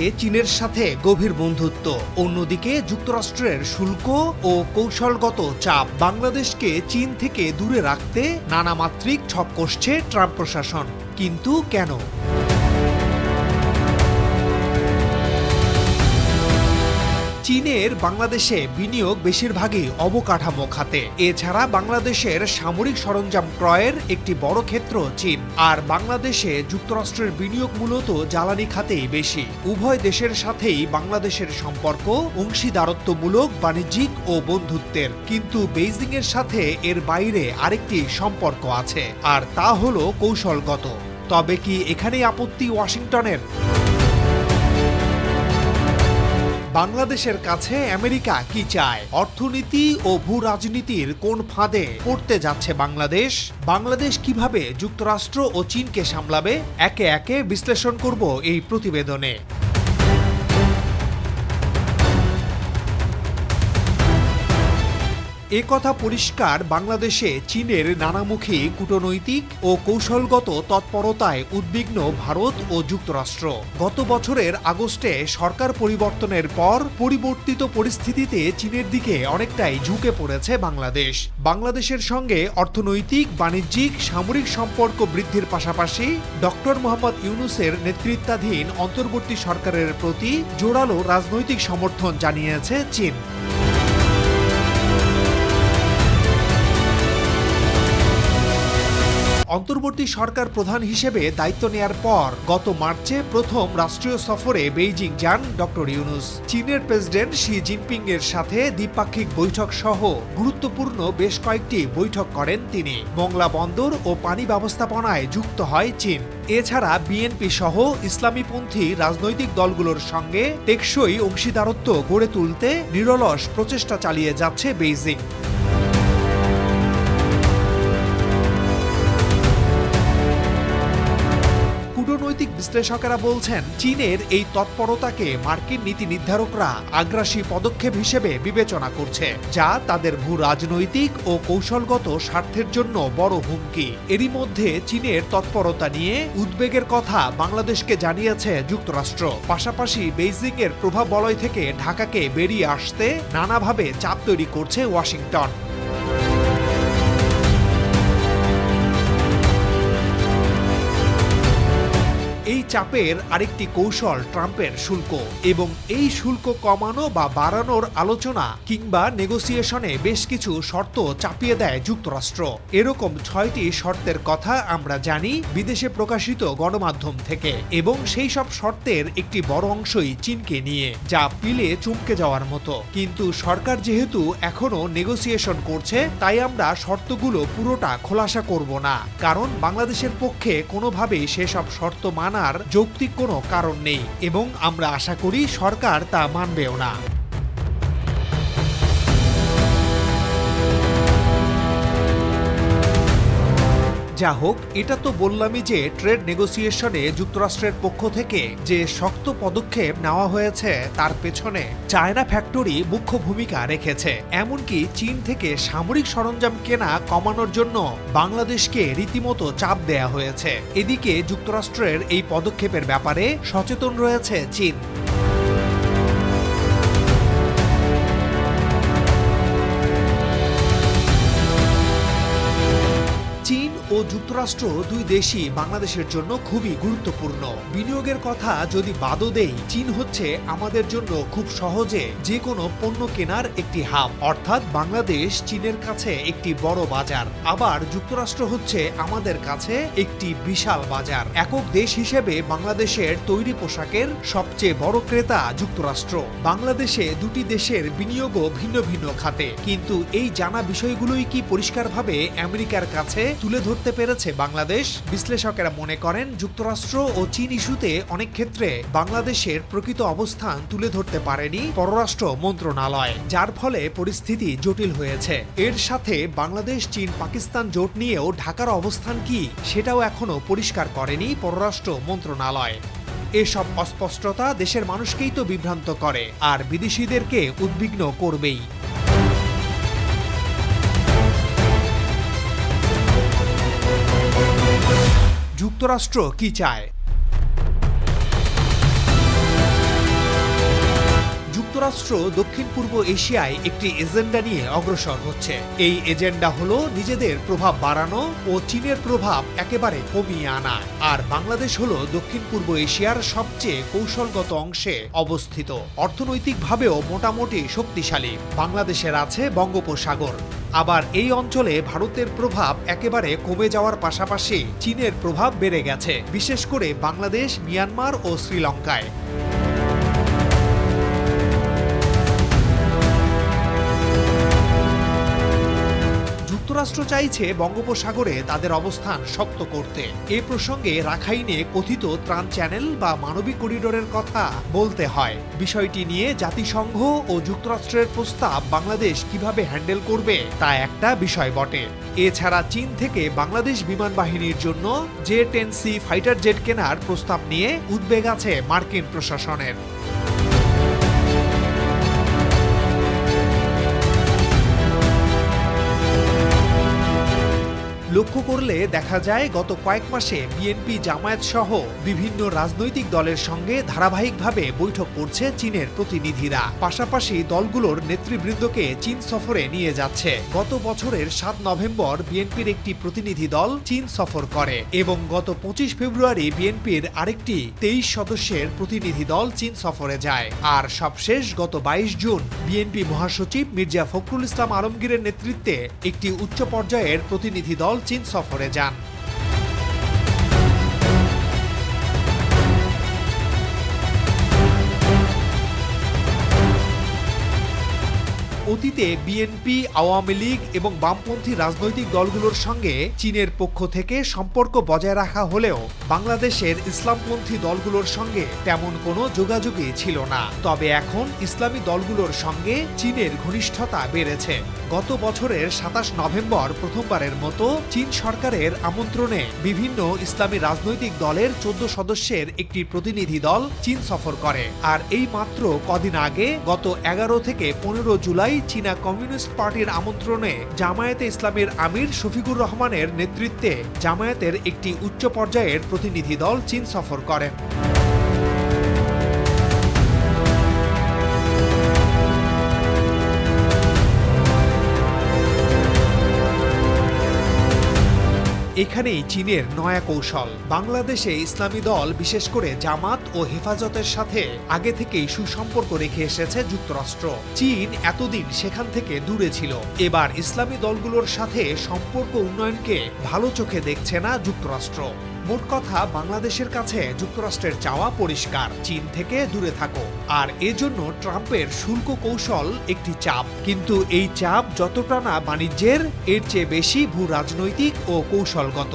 একদিকে চীনের সাথে গভীর বন্ধুত্ব। অন্যদিকে যুক্তরাষ্ট্রের শুল্ক ও কৌশলগত চাপ বাংলাদেশকে চীন থেকে দূরে রাখতে নানা মাত্রিক ছক কষছে ট্রাম্প প্রশাসন। কিন্তু কেন? চীনের বাংলাদেশে বিনিয়োগ বেশিরভাগই অবকাঠামো খাতে। এছাড়া বাংলাদেশের সামরিক সরঞ্জাম ক্রয়ের একটি বড় ক্ষেত্র চীন। আর বাংলাদেশে যুক্তরাষ্ট্রের বিনিয়োগ মূলত জ্বালানি খাতেই বেশি। উভয় দেশের সাথেই বাংলাদেশের সম্পর্ক অংশীদারত্বমূলক, বাণিজ্যিক ও বন্ধুত্বের। কিন্তু বেইজিং এর সাথে এর বাইরে আরেকটি সম্পর্ক আছে, আর তা হল কৌশলগত। তবে কি এখানেই আপত্তি ওয়াশিংটনের? বাংলাদেশের কাছে আমেরিকা কি চায়? অর্থনীতি ও ভূ রাজনীতির কোন ফাঁদে পড়তে যাচ্ছে বাংলাদেশ? বাংলাদেশ কীভাবে যুক্তরাষ্ট্র ও চীনকে সামলাবে? একে একে বিশ্লেষণ করব এই প্রতিবেদনে। এ কথা পরিষ্কার বাংলাদেশে চীনের নানামুখী কূটনৈতিক ও কৌশলগত তৎপরতায় উদ্বিগ্ন ভারত ও যুক্তরাষ্ট্র। গত বছরের আগস্টে সরকার পরিবর্তনের পর পরিবর্তিত পরিস্থিতিতে চীনের দিকে অনেকটাই ঝুঁকে পড়েছে বাংলাদেশ। বাংলাদেশের সঙ্গে অর্থনৈতিক, বাণিজ্যিক, সামরিক সম্পর্ক বৃদ্ধির পাশাপাশি ডক্টর মোহাম্মদ ইউনুসের নেতৃত্বাধীন অন্তর্বর্তী সরকারের প্রতি জোরালো রাজনৈতিক সমর্থন জানিয়েছে চীন। অন্তর্বর্তী সরকার প্রধান হিসেবে দায়িত্ব নেয়ার পর গত মার্চে প্রথম রাষ্ট্রীয় সফরে বেইজিং যান ডক্টর ইউনুস। চীনের প্রেসিডেন্ট শি জিনপিং এর সাথে দ্বিপাক্ষিক বৈঠক সহ গুরুত্বপূর্ণ বেশ কয়েকটি বৈঠক করেন তিনি। মংলা বন্দর ও পানি ব্যবস্থাপনায় যুক্ত হয় চীন। এছাড়া বিএনপি সহ ইসলামীপন্থী রাজনৈতিক দলগুলোর সঙ্গে টেকসই অংশীদারত্ব গড়ে তুলতে নিরলস প্রচেষ্টা চালিয়ে যাচ্ছে বেইজিং। কূটনৈতিক বিশ্লেষকেরা বলছেন, চীনের এই তৎপরতাকে মার্কিন নীতি নির্ধারকরা আগ্রাসী পদক্ষেপ হিসেবে বিবেচনা করছে, যা তাদের ভূ রাজনৈতিক ও কৌশলগত স্বার্থের জন্য বড় হুমকি। এরই মধ্যে চীনের তৎপরতা নিয়ে উদ্বেগের কথা বাংলাদেশকে জানিয়েছে যুক্তরাষ্ট্র। পাশাপাশি বেইজিং এর প্রভাব বলয় থেকে ঢাকাকে বেরিয়ে আসতে নানাভাবে চাপ তৈরি করছে ওয়াশিংটন। চাপের আরেকটি কৌশল ট্রাম্পের শুল্ক এবং এই শুল্ক কমানো বা বাড়ানোর আলোচনা কিংবা নেগোসিয়েশনে বেশ কিছু শর্ত চাপিয়ে দেয় যুক্তরাষ্ট্র। এরকম ছয়টি শর্তের কথা আমরা জানি বিদেশে প্রকাশিত গণমাধ্যম থেকে এবং সেই সব শর্তের একটি বড় অংশই চীনকে নিয়ে, যা পিলে চমকে যাওয়ার মতো। কিন্তু সরকার যেহেতু এখনও নেগোসিয়েশন করছে, তাই আমরা শর্তগুলো পুরোটা খোলাসা করব না। কারণ বাংলাদেশের পক্ষে কোনোভাবেই সেসব শর্ত মানার যৌক্তিক কোনো কারণ নেই এবং আমরা আশা করি সরকার তা মানবেও না। যা হোক, এটা তো বললামই যে ট্রেড নেগোসিয়েশনে যুক্তরাষ্ট্রের পক্ষ থেকে যে শক্ত পদক্ষেপ নেওয়া হয়েছে তার পেছনে চায়না ফ্যাক্টরি মুখ্য ভূমিকা রেখেছে। এমনকি চীন থেকে সামরিক সরঞ্জাম কেনা কমানোর জন্য বাংলাদেশকে রীতিমতো চাপ দেয়া হয়েছে। এদিকে যুক্তরাষ্ট্রের এই পদক্ষেপের ব্যাপারে সচেতন রয়েছে চীন। ও যুক্তরাষ্ট্র দুই দেশই বাংলাদেশের জন্য খুবই গুরুত্বপূর্ণ। বিনিয়োগের কথা যদি বাদও দেই, চীন হচ্ছে আমাদের জন্য খুব সহজে যে কোনো পণ্য কেনার একটি হাব। অর্থাৎ বাংলাদেশ চীনের কাছে একটি বড় বাজার। আবার যুক্তরাষ্ট্র হচ্ছে আমাদের কাছে একটি বিশাল বাজার। একক দেশ হিসেবে বাংলাদেশের তৈরি পোশাকের সবচেয়ে বড় ক্রেতা যুক্তরাষ্ট্র। বাংলাদেশে দুটি দেশের বিনিয়োগও ভিন্ন ভিন্ন খাতে। কিন্তু এই জানা বিষয়গুলোই কি পরিষ্কারভাবে আমেরিকার কাছে তুলে ধরতে পেরেছে বাংলাদেশ। বিশ্লেষকেরা মনে করেন, যুক্তরাষ্ট্র ও চীন ইস্যুতে অনেক ক্ষেত্রে বাংলাদেশের প্রকৃত অবস্থান তুলে ধরতে পারেনি পররাষ্ট্র মন্ত্রণালয়, যার ফলে পরিস্থিতি জটিল হয়েছে। এর সাথে বাংলাদেশ, চীন, পাকিস্তান জোট নিয়েও ঢাকার অবস্থান কি সেটাও এখনও পরিষ্কার করেনি পররাষ্ট্র মন্ত্রণালয়। এসব অস্পষ্টতা দেশের মানুষকেই তো বিভ্রান্ত করে, আর বিদেশিদেরকে উদ্বিগ্ন করবেই। যুক্তরাষ্ট্র কি চায়? যুক্তরাষ্ট্র দক্ষিণ পূর্ব এশিয়ায় একটি এজেন্ডা নিয়ে অগ্রসর হচ্ছে। এই এজেন্ডা হলো নিজেদের প্রভাব বাড়ানো ও চীনের প্রভাব একেবারে কমিয়ে আনা। আর বাংলাদেশ হলো দক্ষিণ পূর্ব এশিয়ার সবচেয়ে কৌশলগত অংশে অবস্থিত। অর্থনৈতিকভাবেও মোটামুটি শক্তিশালী। বাংলাদেশের আছে বঙ্গোপসাগর। আবার এই অঞ্চলে ভারতের প্রভাব একেবারে কমে যাওয়ার পাশাপাশি চীনের প্রভাব বেড়ে গেছে, বিশেষ করে বাংলাদেশ, মিয়ানমার ও শ্রীলঙ্কায়। যুক্তরাষ্ট্র চাইছে বঙ্গোপসাগরে তাদের অবস্থান শক্ত করতে। এ প্রসঙ্গে রাখাইনে কথিত ত্রাণ চ্যানেল বা মানবিক করিডোরের কথা বলতে হয়। বিষয়টি নিয়ে জাতিসংঘ ও যুক্তরাষ্ট্রের প্রস্তাব বাংলাদেশ কীভাবে হ্যান্ডেল করবে, তা একটা বিষয় বটে। এছাড়া চীন থেকে বাংলাদেশ বিমান বাহিনীর জন্য J ten C fighter jet কেনার প্রস্তাব নিয়ে উদ্বেগ আছে মার্কিন প্রশাসনের। লক্ষ্য করলে দেখা যায়, গত কয়েক মাসে বিএনপি জামায়াত সহ বিভিন্ন রাজনৈতিক দলের সঙ্গে ধারাবাহিকভাবে বৈঠক করছে চীনের প্রতিনিধিরা। পাশাপাশি দলগুলোর নেতৃবৃন্দকে চীন সফরে নিয়ে যাচ্ছে। গত বছরের সাত নভেম্বর বিএনপির একটি প্রতিনিধি দল চীন সফর করে এবং গত পঁচিশ ফেব্রুয়ারি বিএনপির আরেকটি তেইশ সদস্যের প্রতিনিধি দল চীন সফরে যায়। আর সবশেষ গত বাইশ জুন বিএনপি মহাসচিব মির্জা ফখরুল ইসলাম আলমগীরের নেতৃত্বে একটি উচ্চ পর্যায়ের প্রতিনিধি দল চীন সফরে যান। অতীতে বিএনপি আওয়ামী লীগ এবং বামপন্থী রাজনৈতিক দলগুলোর সঙ্গে চীনের পক্ষ থেকে সম্পর্ক বজায় রাখা হলেও বাংলাদেশের ইসলামপন্থী দলগুলোর সঙ্গে তেমন কোনো যোগাযোগই ছিল না। তবে এখন ইসলামী দলগুলোর সঙ্গে চীনের ঘনিষ্ঠতা বেড়েছে। গত বছরের সাতাশ নভেম্বর প্রথমবারের মতো চীন সরকারের আমন্ত্রণে বিভিন্ন ইসলামী রাজনৈতিক দলের চোদ্দ সদস্যের একটি প্রতিনিধি দল চীন সফর করে। আর এই মাত্র কদিন আগে গত এগারো থেকে পনেরো জুলাই চীনা কমিউনিস্ট পার্টির আমন্ত্রণে জামায়াতে ইসলামের আমির শফিকুর রহমানের নেতৃত্বে জামায়াতের একটি উচ্চ পর্যায়ের প্রতিনিধি দল চীন সফর করেন এখানেই চীনের নয়া কৌশল। বাংলাদেশে ইসলামী দল, বিশেষ করে জামাত ও হেফাজতের সাথে আগে থেকেই সুসম্পর্ক রেখে এসেছে যুক্তরাষ্ট্র। চীন এতদিন সেখান থেকে দূরে ছিল। এবার ইসলামী দলগুলোর সাথে সম্পর্ক উন্নয়নকে ভালো চোখে দেখছে না যুক্তরাষ্ট্র। মোট কথা, বাংলাদেশের কাছে যুক্তরাষ্ট্রের চাওয়া পরিষ্কার, চীন থেকে দূরে থাকো। আর এজন্য ট্রাম্পের শুল্ক কৌশল একটি চাপ। কিন্তু এই চাপ যতটা না বাণিজ্যের, এর চেয়ে বেশি ভূ রাজনৈতিক ও কৌশলগত।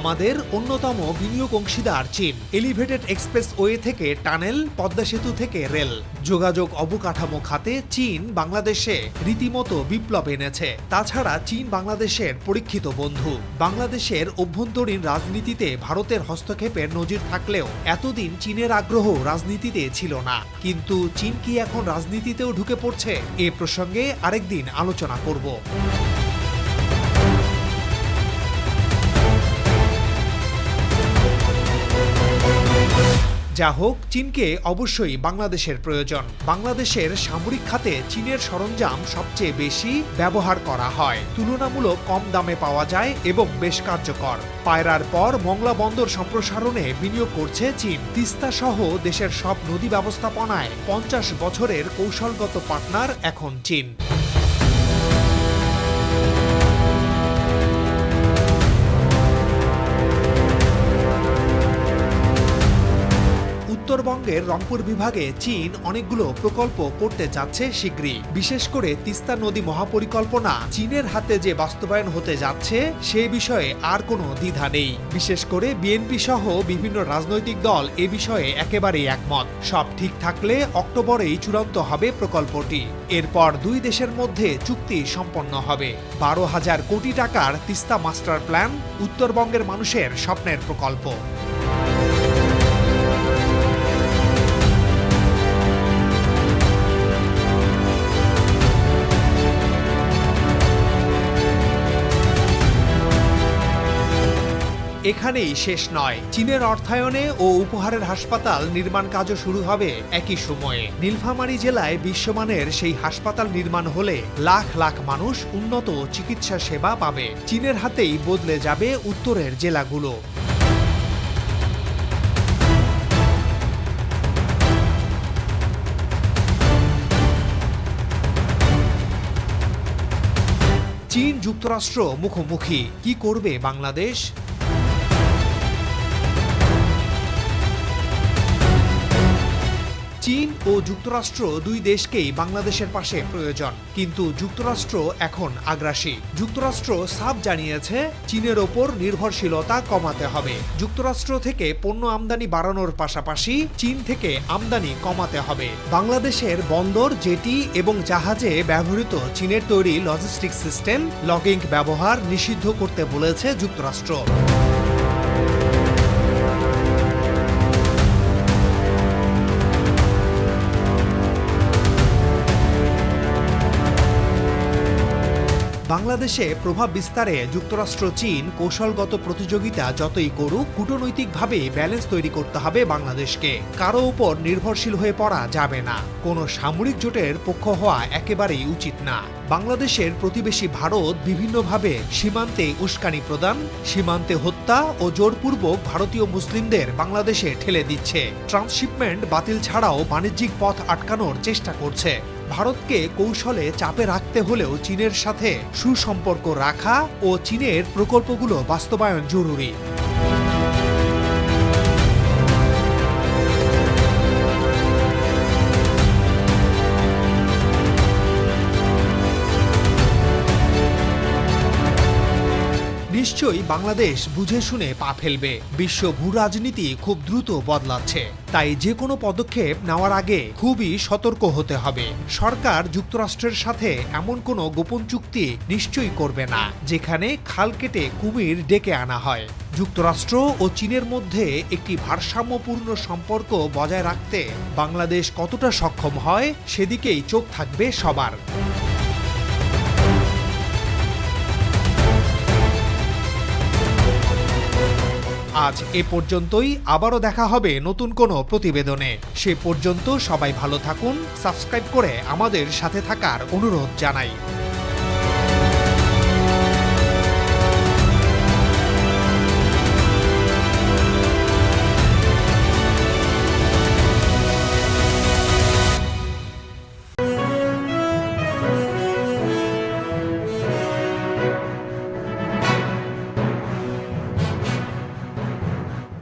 আমাদের অন্যতম বিনিয়োগ অংশীদার চীন। এলিভেটেড এক্সপ্রেস ওয়ে থেকে টানেল, পদ্মা সেতু থেকে রেল। যোগাযোগ অবকাঠামো খাতে চীন বাংলাদেশে রীতিমতো বিপ্লব এনেছে। তাছাড়া চীন বাংলাদেশের পরীক্ষিত বন্ধু। বাংলাদেশের অভ্যন্তরীণ রাজনীতিতে ভারতের হস্তক্ষেপের নজির থাকলেও এতদিন চীনের আগ্রহ রাজনীতিতে ছিল না। কিন্তু চীন কি এখন রাজনীতিতেও ঢুকে পড়ছে? এ প্রসঙ্গে আরেকদিন আলোচনা করব। যা হোক চীনকে অবশ্যই বাংলাদেশের প্রয়োজন। বাংলাদেশের সামরিক খাতে চীনের সরঞ্জাম সবচেয়ে বেশি ব্যবহার করা হয়। তুলনামূলক কম দামে পাওয়া যায় এবং বেশ কার্যকর। পায়রার পর মংলা বন্দর সম্প্রসারণে বিনিয়োগ করছে চীন। তিস্তা সহ দেশের সব নদী ব্যবস্থাপনায় পঞ্চাশ বছরের কৌশলগত পার্টনার এখন চীন। উত্তরবঙ্গের রংপুর বিভাগে চীন অনেকগুলো প্রকল্প করতে যাচ্ছে শীঘ্রই। বিশেষ করে তিস্তা নদী মহাপরিকল্পনা চীনের হাতে যে বাস্তবায়ন হতে যাচ্ছে, সে বিষয়ে আর কোনো দ্বিধা নেই। বিশেষ করে বিএনপি সহ বিভিন্ন রাজনৈতিক দল এ বিষয়ে একেবারেই একমত। সব ঠিক থাকলে অক্টোবরেই চূড়ান্ত হবে প্রকল্পটি। এরপর দুই দেশের মধ্যে চুক্তি সম্পন্ন হবে। বারো হাজার কোটি টাকার তিস্তা মাস্টার প্ল্যান উত্তরবঙ্গের মানুষের স্বপ্নের প্রকল্প। এখানেই শেষ নয়। চীনের অর্থায়নে ও উপহারের হাসপাতাল নির্মাণ কাজও শুরু হবে একই সময়ে। নীলফামারী জেলায় বিশ্বমানের সেই হাসপাতাল নির্মাণ হলে লাখ লাখ মানুষ উন্নত চিকিৎসা সেবা পাবে। চীনের হাতেই বদলে যাবে উত্তরের জেলাগুলো। চীন যুক্তরাষ্ট্র মুখোমুখি। কি করবে বাংলাদেশ? চীন ও যুক্তরাষ্ট্র দুই দেশকেই বাংলাদেশের পাশে প্রয়োজন। কিন্তু যুক্তরাষ্ট্র এখন আগ্রাসী। যুক্তরাষ্ট্র সাফ জানিয়েছে, চীনের ওপর নির্ভরশীলতা কমাতে হবে। যুক্তরাষ্ট্র থেকে পণ্য আমদানি বাড়ানোর পাশাপাশি চীন থেকে আমদানি কমাতে হবে। বাংলাদেশের বন্দর, জেটি এবং জাহাজে ব্যবহৃত চীনের তৈরি লজিস্টিক সিস্টেম লগিং ব্যবহার নিষিদ্ধ করতে বলেছে যুক্তরাষ্ট্র। বাংলাদেশে প্রভাব বিস্তারে যুক্তরাষ্ট্র, চীন কৌশলগত প্রতিযোগিতা যতই করুক, কূটনৈতিকভাবে ব্যালেন্স তৈরি করতে হবে বাংলাদেশকে। কারও উপর নির্ভরশীল হয়ে পড়া যাবে না। কোনো সামরিক জোটের পক্ষ হওয়া একেবারেই উচিত না। বাংলাদেশের প্রতিবেশী ভারত বিভিন্নভাবে সীমান্তে উস্কানি প্রদান, সীমান্তে হত্যা ও জোরপূর্বক ভারতীয় মুসলিমদের বাংলাদেশে ঠেলে দিচ্ছে। ট্রান্সশিপমেন্ট বাতিল ছাড়াও বাণিজ্যিক পথ আটকানোর চেষ্টা করছে। ভারতকে কৌশলে চাপে রাখতে হলেও চীনের সাথে সুসম্পর্ক রাখা ও চীনের প্রকল্পগুলো বাস্তবায়ন জরুরি। নিশ্চয়ই বাংলাদেশ বুঝে শুনে পা ফেলবে। বিশ্ব ভূ রাজনীতি খুব দ্রুত বদলাচ্ছে। তাই যে কোনো পদক্ষেপ নেওয়ার আগে খুবই সতর্ক হতে হবে। সরকার যুক্তরাষ্ট্রের সাথে এমন কোনো গোপন চুক্তি নিশ্চয়ই করবে না, যেখানে খাল কেটে কুমির ডেকে আনা হয়। যুক্তরাষ্ট্র ও চীনের মধ্যে একটি ভারসাম্যপূর্ণ সম্পর্ক বজায় রাখতে বাংলাদেশ কতটা সক্ষম হয়, সেদিকেই চোখ থাকবে সবার। আজ এ পর্যন্তই। আবারও দেখা হবে নতুন কোনো প্রতিবেদনে। সে পর্যন্ত সবাই ভালো থাকুন, সাবস্ক্রাইব করে আমাদের সাথে থাকার অনুরোধ জানাই।